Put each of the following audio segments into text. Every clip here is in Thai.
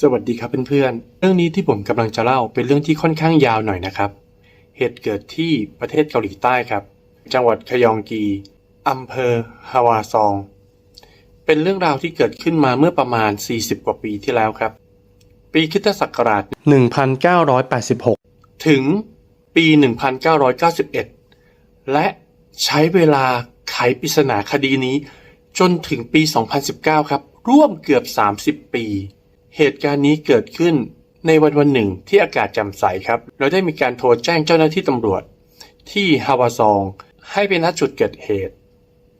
สวัสดีครับเพื่อนๆ เรื่องนี้ที่ผมกำลังจะเล่าเป็นเรื่องที่ค่อนข้างยาวหน่อยนะครับ เหตุเกิดที่ประเทศเกาหลีใต้ครับ จังหวัดคยองกีอำเภอฮาวาซอง เป็นเรื่องราวที่เกิดขึ้นมาเมื่อประมาณ 40 กว่าปีที่แล้วครับ ปีคริสตศักราช 1986 ถึงปี 1991 และใช้เวลาไขปริศนาคดีนี้ จนถึงปี 2019 ครับ ร่วมเกือบ 30 ปี เหตุการณ์นี้เกิดขึ้นในวันวันหนึ่งที่อากาศแจ่มใสครับ เราได้มีการโทรแจ้งเจ้าหน้าที่ตำรวจ ที่ฮาวาซอง ให้ไปณจุดเกิดเหตุ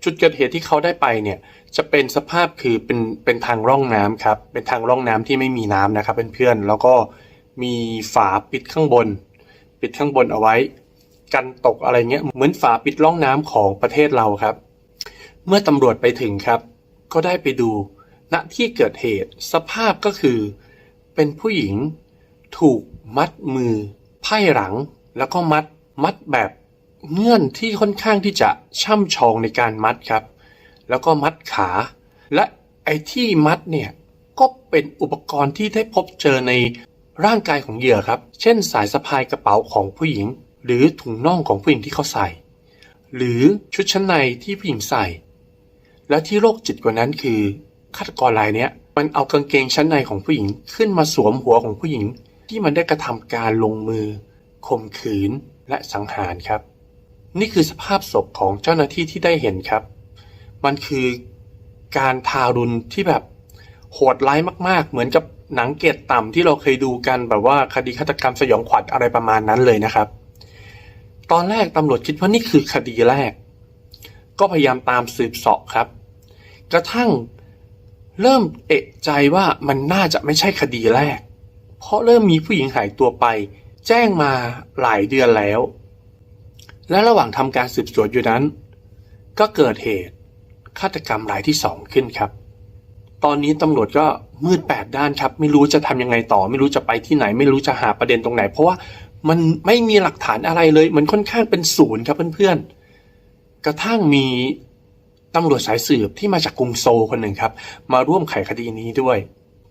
จุดเกิดเหตุที่เขาได้ไปเนี่ยจะเป็นสภาพคือเป็นเป็นทางร่องน้ำครับ เป็นทางร่องน้ำที่ไม่มีน้ำนะครับเพื่อนๆแล้วก็มีฝาปิดข้างบน ปิดข้างบนเอาไว้ กันตกอะไรเงี้ยเหมือนฝาปิดร่องน้ำของประเทศเราครับ เมื่อตำรวจไปถึงครับ ก็ได้ไปดู ณที่เกิดเหตุสภาพก็คือ เป็นผู้หญิง ถูกมัดมือ ไพ่หลัง แล้วก็มัดมัดแบบเงื่อนที่ค่อนข้างที่จะช่ำชองในการมัดครับ แล้วก็มัดขา และไอ้ที่มัดเนี่ยก็เป็นอุปกรณ์ที่ได้พบเจอในร่างกายของเหยื่อครับ เช่นสายสะพายกระเป๋าของผู้หญิง หรือถุงน่องของผู้หญิงที่เขาใส่ หรือชุดชั้นในที่ผู้หญิงใส่ และที่โรคจิตกว่านั้นคือ ฆาตกรรายเนี้ยมันเอากางเกงชั้นในของผู้หญิงขึ้นมาสวมหัวของผู้หญิง ที่มันได้กระทำการลงมือข่มขืนและสังหารครับ นี่คือสภาพศพของเจ้าหน้าที่ที่ได้เห็นครับ มันคือการทารุณที่แบบโหดร้ายมาก ๆ เหมือนกับหนังเกรดต่ำที่เราเคยดูกันแบบว่าคดีฆาตกรรมสยองขวัญอะไรประมาณนั้นเลยนะครับ ตอนแรกตำรวจคิดว่านี่คือคดีแรก ก็พยายามตามสืบเสาะครับ กระทั่ง เริ่มเอะใจว่ามันน่าจะไม่ใช่คดีแรก เพราะเริ่มมีผู้หญิงหายตัวไป แจ้งมาหลายเดือนแล้ว และระหว่างทำการสืบสวนอยู่นั้น ก็เกิดเหตุฆาตกรรมรายที่สองขึ้นครับ ตอนนี้ตำรวจก็มืดแปดด้านครับ ไม่รู้จะทำยังไงต่อ ไม่รู้จะไปที่ไหน ไม่รู้จะหาประเด็นตรงไหน เพราะว่ามันไม่มีหลักฐานอะไรเลย มันค่อนข้างเป็นศูนย์ครับเพื่อนๆกระทั่งมี ตำรวจสายสืบที่มาจากกรุงโซลคนหนึ่งครับ มาร่วมไขคดีนี้ด้วย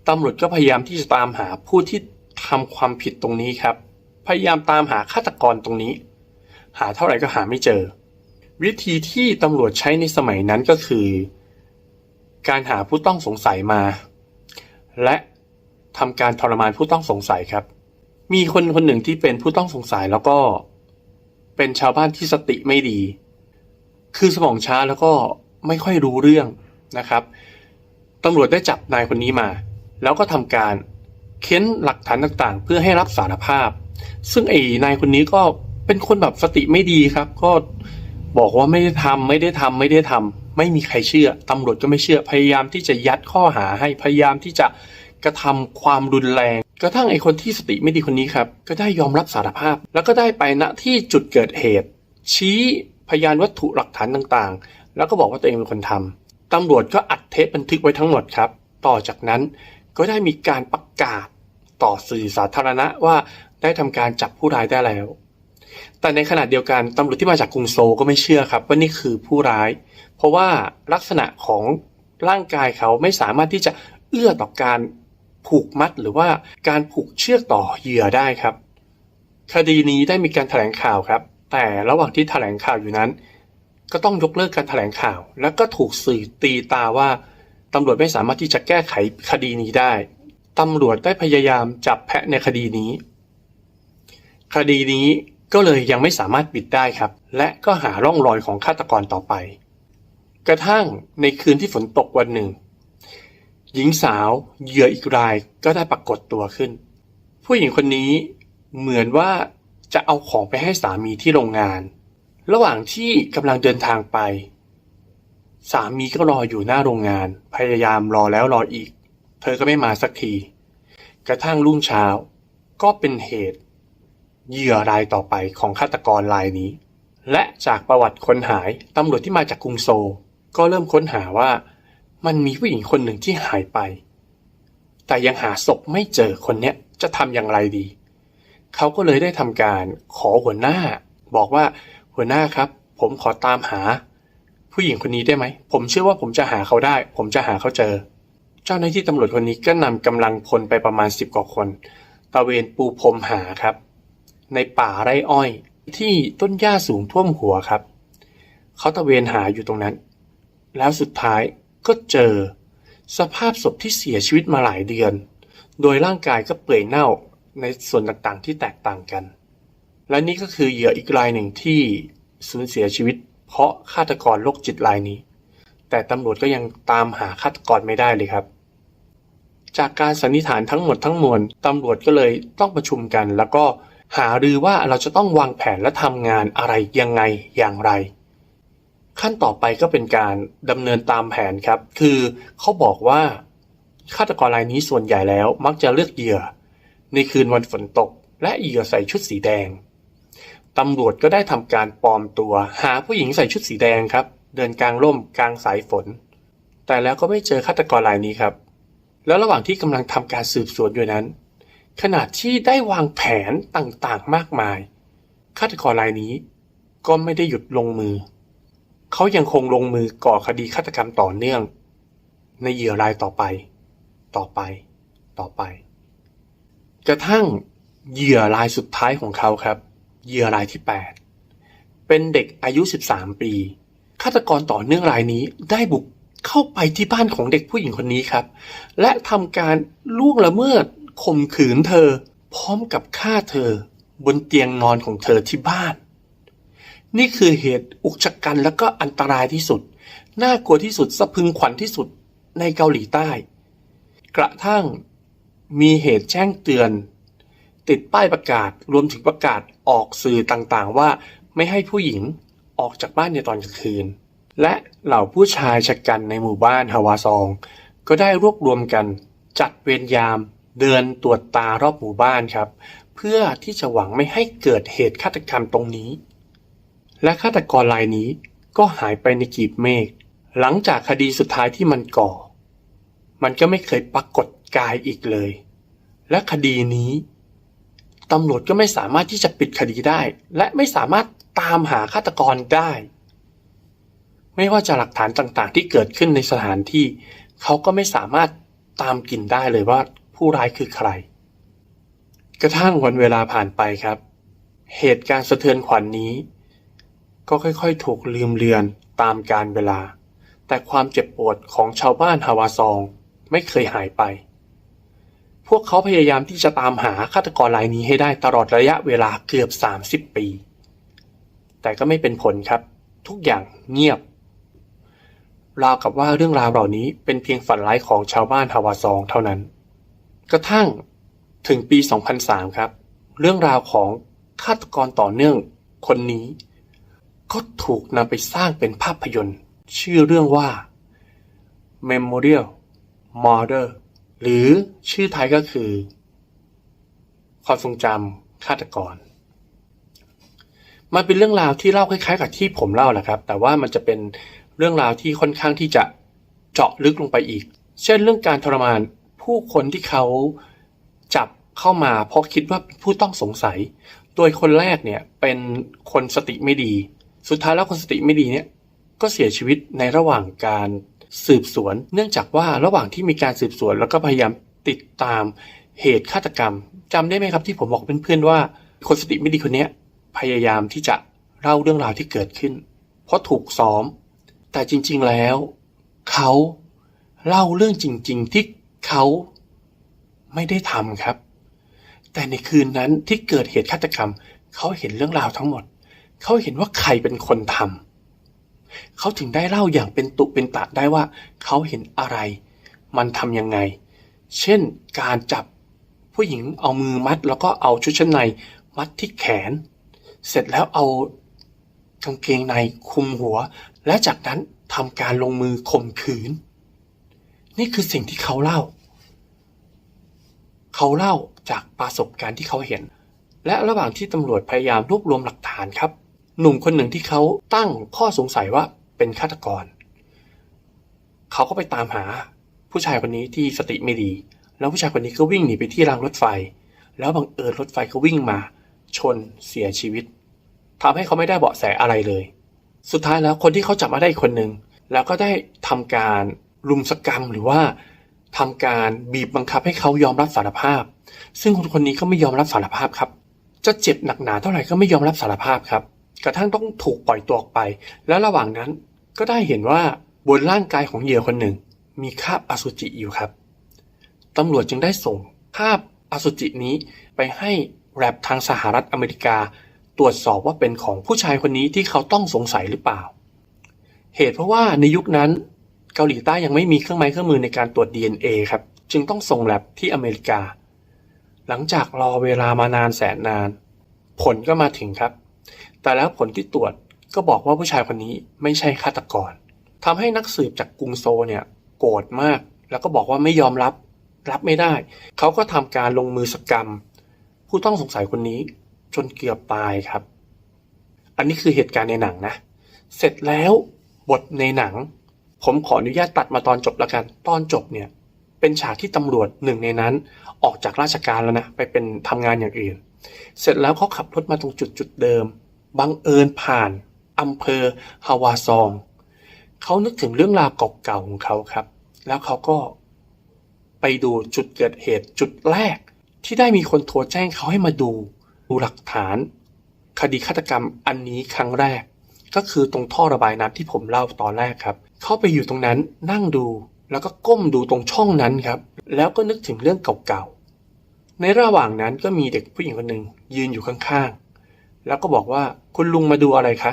ตำรวจก็พยายามที่จะตามหาผู้ที่ทำความผิดตรงนี้ครับ พยายามตามหาฆาตกรตรงนี้ หาเท่าไหร่ก็หาไม่เจอ วิธีที่ตำรวจใช้ในสมัยนั้นก็คือ การหาผู้ต้องสงสัยมา และทำการทรมานผู้ต้องสงสัยครับ มีคนคนหนึ่งที่เป็นผู้ต้องสงสัยแล้วก็เป็นชาวบ้านที่สติไม่ดี คือสมองช้าแล้วก็ ไม่ค่อยรู้เรื่องนะครับตำรวจได้จับนายคนนี้มา แล้วก็ทำการเค้นหลักฐานต่างๆ เพื่อให้รับสารภาพ ซึ่งไอ้นายคนนี้ก็เป็นคนแบบสติไม่ดีครับ ก็บอกว่าไม่ได้ทำไม่ได้ทำไม่ได้ทำไม่มีใครเชื่อตำรวจก็ไม่เชื่อพยายามที่จะยัดข้อหาให้พยายามที่จะกระทำความรุนแรง กระทั่งไอ้คนที่สติไม่ดีคนนี้ครับ ก็ได้ยอมรับสารภาพ แล้วก็ได้ไปณที่จุดเกิดเหตุ ชี้พยานวัตถุหลักฐานต่างๆ แล้วก็บอกว่าตัวเองเป็นคนทำตำรวจก็อัดเทปบันทึกไว้ทั้งหมดครับ ต่อจากนั้นก็ได้มีการประกาศต่อสื่อสาธารณะว่าได้ทำการจับผู้ร้ายได้แล้ว แต่ในขณะเดียวกันตำรวจที่มาจากกรุงโซลก็ไม่เชื่อครับ ว่านี่คือผู้ร้าย เพราะว่าลักษณะของร่างกายเขาไม่สามารถที่จะเอื้อต่อการผูกมัดหรือว่าการผูกเชือกต่อเหยื่อได้ครับ คดีนี้ได้มีการแถลงข่าวครับ แต่ระหว่างที่แถลงข่าวอยู่นั้น ก็ต้องยกเลิกการแถลงข่าว แล้วก็ถูกสื่อตีตาว่าตำรวจไม่สามารถที่จะแก้ไขคดีนี้ได้ตำรวจได้พยายามจับแพะในคดีนี้ คดีนี้ก็เลยยังไม่สามารถปิดได้ครับ และก็หาร่องรอยของฆาตกรต่อไป กระทั่งในคืนที่ฝนตกวันหนึ่ง หญิงสาวเหยื่ออีกรายก็ได้ปรากฏตัวขึ้น ผู้หญิงคนนี้เหมือนว่าจะเอาของไปให้สามีที่โรงงาน ระหว่างที่กำลังเดินทางไป สามีก็รออยู่หน้าโรงงาน พยายามรอแล้วรออีก เธอก็ไม่มาสักที กระทั่งรุ่งเช้า ก็เป็นเหตุ เหยื่อรายต่อไปของฆาตกรรายนี้ และจากประวัติคนหายตำรวจที่มาจากกรุงโซลก็เริ่มค้นหาว่า มันมีผู้หญิงคนหนึ่งที่หายไป แต่ยังหาศพไม่เจอคนเนี้ยจะทำอย่างไรดี เขาก็เลยได้ทำการขอหัวหน้า บอกว่า หัวหน้าครับ ผมขอตามหา ผู้หญิงคนนี้ได้ไหม ผมเชื่อว่าผมจะหาเขาได้ ผมจะหาเขาเจอ เจ้าหน้าที่ตำรวจคนนี้ก็นำกำลังพลไปประมาณสิบกว่าคนตะเวนปูพรมหาครับ ในป่าไร่อ้อย ที่ต้นหญ้าสูงท่วมหัวครับ เขาตะเวนหาอยู่ตรงนั้น แล้วสุดท้ายก็เจอ สภาพศพที่เสียชีวิตมาหลายเดือน โดยร่างกายก็เปื่อยเน่าในส่วนต่างๆที่แตกต่างกัน และนี่ก็คือเหยื่ออีกรายหนึ่งที่สูญเสียชีวิต เพราะฆาตกรโรคจิตรายนี้ แต่ตำรวจก็ยังตามหาฆาตกรไม่ได้เลยครับ จากการสันนิษฐานทั้งหมดทั้งมวลตำรวจก็เลยต้องประชุมกัน แล้วก็หารือว่าเราจะต้องวางแผนและทำงานอะไรยังไงอย่างไร ขั้นต่อไปก็เป็นการดำเนินตามแผนครับ คือเขาบอกว่าฆาตกรรายนี้ส่วนใหญ่แล้วมักจะเลือกเหยื่อ ในคืนวันฝนตก และเหยื่อใส่ชุดสีแดง ตำรวจก็ได้ทำการปลอมตัว หาผู้หญิงใส่ชุดสีแดงครับ เดินกลางร่มกลางสายฝน แต่แล้วก็ไม่เจอฆาตกรรายนี้ครับ แล้วระหว่างที่กำลังทำการสืบสวนอยู่นั้น ขณะที่ได้วางแผนต่างๆมากมายฆาตกรรายนี้ ก็ไม่ได้หยุดลงมือ เขายังคงลงมือก่อคดีฆาตกรรมต่อเนื่อง ในเหยื่อรายต่อไป ต่อไป ต่อไป กระทั่งเหยื่อรายสุดท้ายของเขาครับ เหยื่อรายที่ 8 เป็นเด็กอายุ 13 ปี ฆาตกรต่อเนื่องรายนี้ได้บุกเข้าไปที่บ้านของเด็กผู้หญิงคนนี้ครับ และทำการล่วงละเมิดข่มขืนเธอ พร้อมกับฆ่าเธอ บนเตียงนอนของเธอที่บ้าน นี่คือเหตุอุกชะกันและก็อันตรายที่สุด น่ากลัวที่สุดสะพึงขวัญที่สุดในเกาหลีใต้ กระทั่งมีเหตุแจ้งเตือน ติดป้ายประกาศรวมถึงประกาศ ออกสื่อต่างๆว่าไม่ให้ผู้หญิงออกจากบ้านในตอนกลางคืน และเหล่าผู้ชายชะกันในหมู่บ้านฮาวาซอง ก็ได้รวบรวมกันจัดเวรยามเดินตรวจตารอบหมู่บ้านครับ เพื่อที่จะหวังไม่ให้เกิดเหตุฆาตกรรมตรงนี้ และฆาตกรรายนี้ก็หายไปในกีบเมฆหลังจากคดีสุดท้ายที่มันก่อ มันก็ไม่เคยปรากฏกายอีกเลย และคดีนี้ ตำรวจก็ไม่สามารถที่จะปิดคดีได้ และไม่สามารถตามหาฆาตกรได้ ไม่ว่าจะหลักฐานต่างๆ ที่เกิดขึ้นในสถานที่ เขาก็ไม่สามารถตามกินได้เลยว่าผู้ร้ายคือใคร กระทั่งวันเวลาผ่านไปครับ เหตุการณ์สะเทือนขวัญนนี้ ก็ค่อยๆ ถูกลืมเลือนตามกาลเวลา แต่ความเจ็บปวดของชาวบ้านฮาวาซองไม่เคยหายไป วกเขาพยายามที่จะตามหาฆาตกรรายนี้ให้ได้ตลอดระยะเวลาเกือบ 30 ปี แต่ก็ไม่เป็นผลครับ ทุกอย่างเงียบ ราวกับว่าเรื่องราวเหล่านี้เป็นเพียงฝันร้ายของชาวบ้านฮาวาซองเท่านั้น กระทั่งถึงปี 2003 ครับ เรื่องราวของฆาตกรต่อเนื่องคนนี้ ก็ถูกนำไปสร้างเป็นภาพยนตร์ ชื่อเรื่องว่า Memorial Murder หรือชื่อไทยก็คือ ความทรงจำฆาตกร มันเป็นเรื่องราวที่เล่าคล้ายๆ กับที่ผมเล่าแหละครับ แต่ว่ามันจะเป็นเรื่องราวที่ค่อนข้างที่จะเจาะลึกลงไปอีก เช่นเรื่องการทรมานผู้คนที่เขาจับเข้ามาเพราะคิดว่าเป็นผู้ต้องสงสัย โดยคนแรกเนี่ยเป็นคนสติไม่ดี สุดท้ายแล้วคนสติไม่ดีเนี่ยก็เสียชีวิตในระหว่างการ สืบสวน เนื่องจากว่าระหว่างที่มีการสืบสวน แล้วก็พยายามติดตามเหตุฆาตกรรมจำได้ไหมครับที่ผมบอกเพื่อนๆว่า คนสติไม่ดีคนนี้พยายามที่จะเล่าเรื่องราวที่เกิดขึ้น เพราะถูกซ้อม แต่จริง ๆแล้ว เขาเล่าเรื่องจริง ๆ ที่เขาไม่ได้ทำครับ แต่ในคืนนั้นที่เกิดเหตุฆาตกรรม เขาเห็นเรื่องราวทั้งหมด เขาเห็นว่าใครเป็นคนทำ เขาถึงได้เล่าอย่างเป็นตุเป็นตะได้ว่าเขาเห็นอะไร มันทำยังไง เช่นการจับผู้หญิงเอามือมัด แล้วก็เอาชุดชั้นในมัดที่แขน เสร็จแล้วเอากางเกงในคุมหัว และจากนั้นทำการลงมือข่มขืน นี่คือสิ่งที่เขาเล่า เขาเล่าจากประสบการณ์ที่เขาเห็น และระหว่างที่ตำรวจพยายามรวบรวมหลักฐานครับ หนุ่มคนหนึ่งที่เขาตั้งข้อสงสัยว่าเป็นฆาตกร เขาก็ไปตามหาผู้ชายคนนี้ที่สติไม่ดี แล้วผู้ชายคนนี้ก็วิ่งหนีไปที่รางรถไฟ แล้วบังเอิญรถไฟก็วิ่งมา ชนเสียชีวิตทำให้เขาไม่ได้เบาะแสอะไรเลย สุดท้ายแล้วคนที่เขาจับมาได้คนหนึ่งแล้วก็ได้ทำการรุมสกรรมหรือว่าทำการบีบบังคับให้เขายอมรับสารภาพ ซึ่งคนคนนี้ก็ไม่ยอมรับสารภาพครับ จะเจ็บหนักหนาเท่าไหร่ก็ไม่ยอมรับสารภาพครับ กระทั่งต้องถูกปล่อยตัวออกไป และระหว่างนั้นก็ได้เห็นว่าบนร่างกายของเหยื่อคนหนึ่ง มีคราบอสุจิอยู่ครับตำรวจจึงได้ส่งภาพอสุจินี้ไปให้แรปทางสหรัฐอเมริกา ตรวจสอบว่าเป็นของผู้ชายคนนี้ที่เขาต้องสงสัยหรือเปล่า เหตุเพราะว่าในยุคนั้น เกาหลีใต้ยังไม่มีเครื่องไม้เครื่องมือในการตรวจ DNA ครับ จึงต้องส่งแลบที่อเมริกา หลังจากรอเวลามานานแสนนาน ผลก็มาถึงครับ แต่แล้วผลที่ตรวจก็บอกว่าผู้ชายคนนี้ไม่ใช่ฆาตกรทำให้นักสืบจากกรุงโซเนี่ยโกรธมาก แล้วก็บอกว่าไม่ยอมรับรับไม่ได้ เขาก็ทำการลงมือสกรรม ผู้ต้องสงสัยคนนี้จนเกือบตายครับ อันนี้คือเหตุการณ์ในหนังนะ เสร็จแล้วบทในหนัง ผมขออนุญาตตัดมาตอนจบแล้วกัน ตอนจบเนี่ยเป็นฉากที่ตำรวจหนึ่งในนั้น ออกจากราชการแล้วนะ ไปเป็นทำงานอย่างอื่น เสร็จแล้วเขาขับรถมาตรงจุดจุดเดิม บังเอิญผ่านอำเภอฮาวาซอง เขานึกถึงเรื่องราวเก่าๆของเขาครับ แล้วเขาก็ไปดูจุดเกิดเหตุจุดแรก ที่ได้มีคนโทรแจ้งเขาให้มาดูดูหลักฐาน คดีฆาตกรรมอันนี้ครั้งแรก ก็คือตรงท่อระบายน้ำที่ผมเล่าตอนแรกครับ เข้าไปอยู่ตรงนั้นนั่งดูแล้วก็ก้มดูตรงช่องนั้นครับ แล้วก็นึกถึงเรื่องเก่าๆในระหว่างนั้นก็มีเด็กผู้หญิงคนหนึ่งยืนอยู่ข้างๆ แล้วก็บอกว่าคุณลุงมาดูอะไรคะ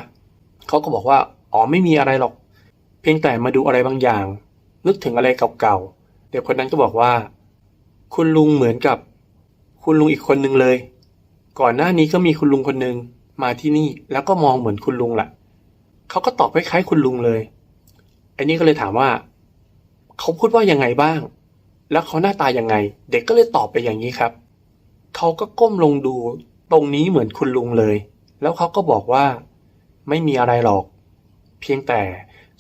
เขาก็บอกว่าอ๋อไม่มีอะไรหรอก เพียงแต่มาดูอะไรบางอย่าง นึกถึงอะไรเก่าๆเด็กคนนั้นก็บอกว่า คุณลุงเหมือนกับ คุณลุงอีกคนหนึ่งเลย ก่อนหน้านี้ก็มีคุณลุงคนหนึ่งมาที่นี่แล้วก็มองเหมือนคุณลุงแหละเขาก็ตอบคล้ายๆคุณลุงเลยไอ้น,นี่ก็เลยถามว่าเขาพูดว่ายังไงบ้าง แล้วเขาหน้าตายังไง เด็กก็เลยตอบไปอย่างนี้ครับ เขาก็ก้มลงดู ตรงนี้เหมือนคุณลุงเลย แล้วเขาก็บอกว่า ไม่มีอะไรหรอก เพียงแต่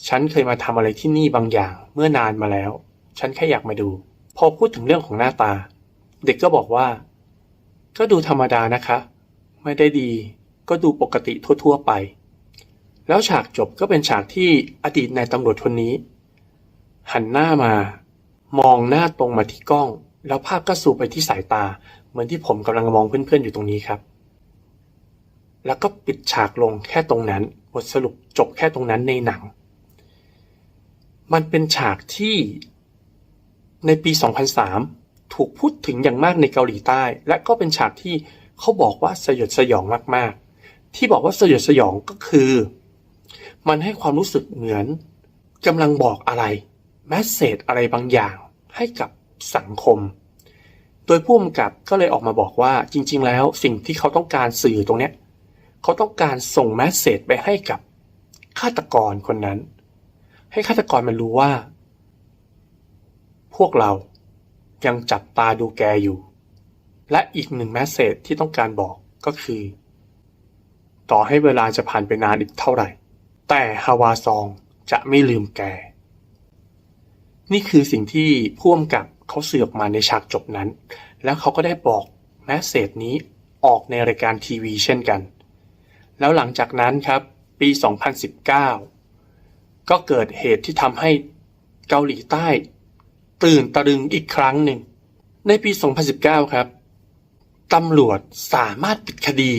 ฉันเคยมาทำอะไรที่นี่บางอย่างเมื่อนานมาแล้ว ฉันแค่อยากมาดู พอพูดถึงเรื่องของหน้าตา เด็กก็บอกว่า ก็ดูธรรมดานะคะ ไม่ได้ดี ก็ดูปกติทั่วๆไป แล้วฉากจบก็เป็นฉากที่อดีตนายตำรวจคนนี้ หันหน้ามามองหน้าตรงมาที่กล้อง แล้วภาพก็สูบไปที่สายตา เหมือนที่ผมกำลังมองเพื่อนๆอยู่ตรงนี้ครับ แล้วก็ปิดฉากลงแค่ตรงนั้น บทสรุปจบแค่ตรงนั้นในหนัง มันเป็นฉากที่ในปี 2003 ถูกพูดถึงอย่างมากในเกาหลีใต้ และก็เป็นฉากที่เขาบอกว่าสยดสยองมากๆ ที่บอกว่าสยดสยองก็คือ มันให้ความรู้สึกเหมือนกำลังบอกอะไรแมสเซจอะไรบางอย่างให้กับสังคม โดยผู้กำกับก็เลยออกมาบอกว่าจริง ๆ แล้วสิ่งที่เขาต้องการสื่อตรงเนี้ยเขาต้องการส่งแมสเซจไปให้กับฆาตกรคนนั้น ให้ฆาตกรมันรู้ว่า พวกเรายังจับตาดูแกอยู่ และอีกหนึ่งแมสเซจที่ต้องการบอกก็คือ ต่อให้เวลาจะผ่านไปนานอีกเท่าไหร่ แต่ฮาวาซองจะไม่ลืมแก นี่คือสิ่งที่พ่วมกับ เขาเสือกมาในฉากจบนั้น แล้วเขาก็ได้บอกแมสเซจนี้ออกในรายการทีวีเช่นกัน แล้วหลังจากนั้นครับปี 2019 ก็เกิดเหตุที่ทำให้เกาหลีใต้ ตื่นตะลึงอีกครั้งหนึ่ง ในปี 2019 ครับตำรวจสามารถปิดคดี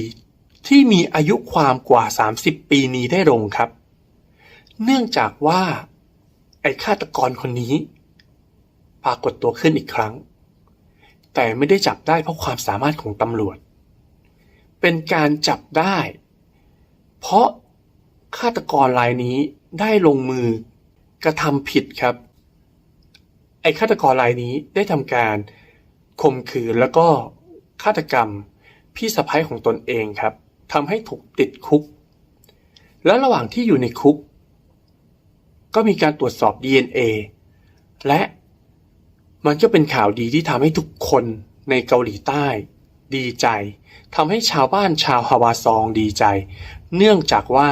ที่มีอายุความกว่า 30 ปีนี้ได้ลงครับ เนื่องจากว่า ไอ้ฆาตกรคนนี้ ปรากฏตัวขึ้นอีกครั้ง แต่ไม่ได้จับได้เพราะความสามารถของตำรวจ เป็นการจับได้ เพราะฆาตกรรายนี้ได้ลงมือกระทำผิดครับ ไอ้ฆาตกรรายนี้ได้ทำการข่มขืนแล้วก็ฆาตกรรมพี่สะพ้ายของตนเองครับทำให้ถูกติดคุก แล้วระหว่างที่อยู่ในคุก ก็มีการตรวจสอบ DNA และ มันก็เป็นข่าวดีที่ทำให้ทุกคนในเกาหลีใต้ ดีใจทำให้ชาวบ้านชาวฮาวาซองดีใจ เนื่องจากว่า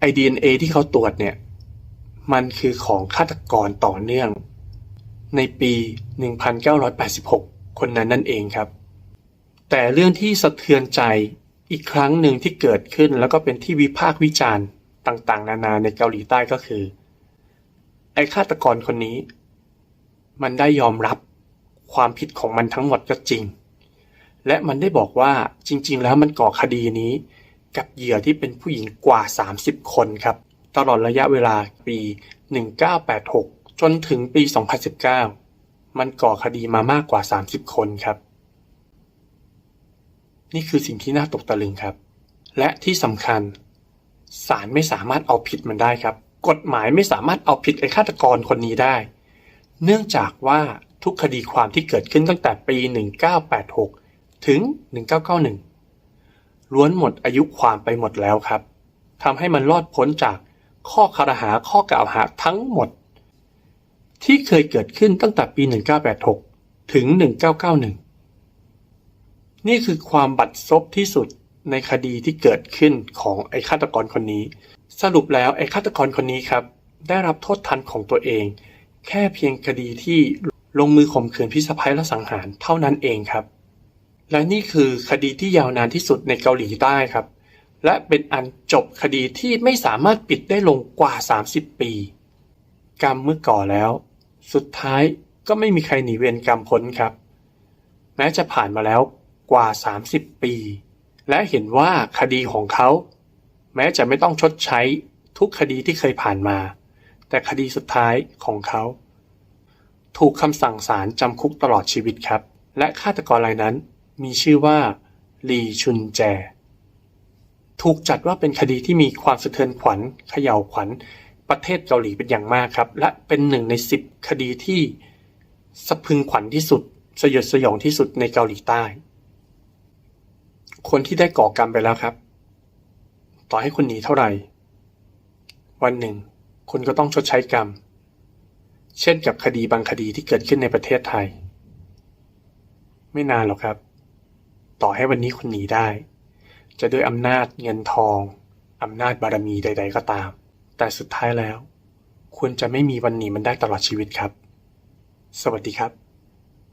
ไอ DNA ที่เขาตรวจเนี่ย มันคือของฆาตกรต่อเนื่อง ในปี 1986 คนนั้นนั่นเองครับ แต่เรื่องที่สะเทือนใจอีกครั้งหนึ่งที่เกิดขึ้นแล้วก็เป็นที่วิพากษ์วิจารณ์ต่างๆ นานาในเกาหลีใต้ก็คือ ไอ้ฆาตกรคนนี้ มันได้ยอมรับความผิดของมันทั้งหมดก็จริง และมันได้บอกว่าจริง ๆ แล้วมันก่อคดีนี้ กับเหยื่อที่เป็นผู้หญิงกว่า 30 คนครับ ตลอดระยะเวลาปี 1986 จนถึงปี 2019 มันก่อคดีมามากกว่า 30 คนครับ นี่คือสิ่งที่น่าตกตะลึงครับ และที่สำคัญศาลไม่สามารถเอาผิดมันได้ครับ กฎหมายไม่สามารถเอาผิดไอ้ฆาตกรคนนี้ได้ เนื่องจากว่าทุกคดีความที่เกิดขึ้นตั้งแต่ปี 1986 ถึง 1991 ล้วนหมดอายุความไปหมดแล้วครับทำให้มันรอดพ้นจากข้อคารหาข้อกล่าวหาทั้งหมด ที่เคยเกิดขึ้นตั้งแต่ปี 1986 ถึง 1991 นี่คือความบัดซบที่สุดในคดีที่เกิดขึ้นของไอ้ฆาตกรคนนี้ สรุปแล้วไอ้ฆาตกรคนนี้ครับ ได้รับโทษทันของตัวเอง แค่เพียงคดีที่ลงมือข่มขืนพิสะพ้ายและสังหารเท่านั้นเองครับ และนี่คือคดีที่ยาวนานที่สุดในเกาหลีใต้ครับ และเป็นอันจบคดีที่ไม่สามารถปิดได้ลงกว่า 30 ปี กรรมเมื่อก่อแล้ว สุดท้ายก็ไม่มีใครหนีเวรกรรมพ้นครับ แม้จะผ่านมาแล้วกว่า 30 ปี และเห็นว่าคดีของเขา แม้จะไม่ต้องชดใช้ทุกคดีที่เคยผ่านมา แต่คดีสุดท้ายของเขา ถูกคำสั่งศาลจำคุกตลอดชีวิตครับ และฆาตกรรายนั้นมีชื่อว่าลีชุนแจ ถูกจัดว่าเป็นคดีที่มีความสะเทือนขวัญเขย่าวขวัญประเทศเกาหลีเป็นอย่างมากครับ และเป็นหนึ่งในสิบคดีที่สะพึงขวัญที่สุด สยดสยองที่สุดในเกาหลีใต้ คนที่ได้ก่อกรรมไปแล้วครับ ต่อให้คุณหนีเท่าไหร่ วันหนึ่ง คุณก็ต้องชดใช้กรรม เช่นกับคดีบางคดีที่เกิดขึ้นในประเทศไทย ไม่นานหรอกครับ ต่อให้วันนี้คุณหนีได้ จะด้วยอำนาจเงินทองอำนาจบารมีใด ๆ ก็ตาม แต่สุดท้ายแล้ว คุณจะไม่มีวันหนีมันได้ตลอดชีวิตครับ สวัสดีครับ